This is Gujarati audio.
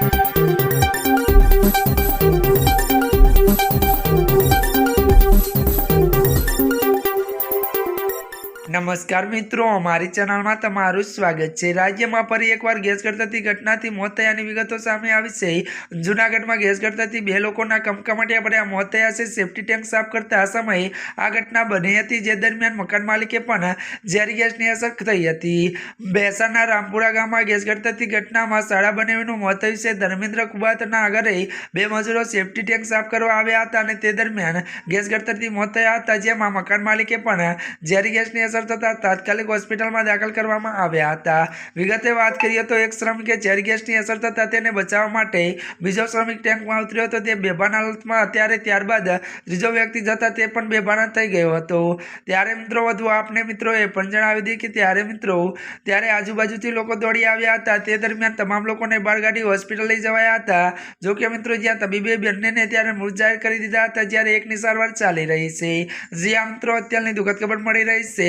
Thank you. નમસ્કાર મિત્રો, અમારી ચેનલમાં તમારું સ્વાગત છે. રાજ્યમાં ફરી એકવાર ગેસ ગળતરથી ઘટનાથી મોત થયાની વિગતો સામે આવી છે. જૂનાગઢમાં ગેસ ગળતરથી બે લોકોના કમકમાટિયા પડ્યા. મોત થયા છે. સેફ્ટી ટેન્ક સાફ કરતા સમયે આ ઘટના બની હતી. જે દરમિયાન મકાન માલિકે પણ ઝેરી ગેસની અસર થઈ હતી. બેસાના રામપુરા ગામમાં ગેસ ગળતરથી ઘટનામાં શાળા બનાવીનું મોત થયું છે. ધર્મેન્દ્ર કુબાતના આગળ બે મજૂરો સેફ્ટી ટેન્ક સાફ કરવા આવ્યા હતા અને તે દરમિયાન ગેસ ગળતરથી મોત થયા હતા. જેમાં મકાન માલિકે પણ ઝેરી ગેસની અસર થતાં તાત્કાલિક હોસ્પિટલમાં દાખલ કરવામાં આવ્યા હતા. વિગતે વાત કરીએ તો એક શ્રમિકે ઝેર ગેસની અસર થતાં તેને બચાવવા માટે બીજો શ્રમિક ટેન્કમાં ઉતર્યો હતો. તે બેભાન હાલતમાં અત્યારે ત્યારબાદ ત્રીજો વ્યક્તિ જતા તે પણ બેભાન થઈ ગયો હતો. ત્યારે મિત્રો વધુ આપને મિત્રોએ પણ જણાવી દીધી કે ત્યારે મિત્રો ત્યારે આજુબાજુથી લોકો દોડી આવ્યા હતા. તે દરમિયાન તમામ લોકોને બાળગાડી હોસ્પિટલ લઈ જવાયા હતા. જોકે મિત્રો જ્યાં તબીબે બંનેને ત્યારે મૃત જાહેર કરી દીધા હતા, જ્યારે એકની સારવાર ચાલી રહી છે. જ્યાં મિત્રો, અત્યારની દુઃખદ ખબર મળી રહી છે.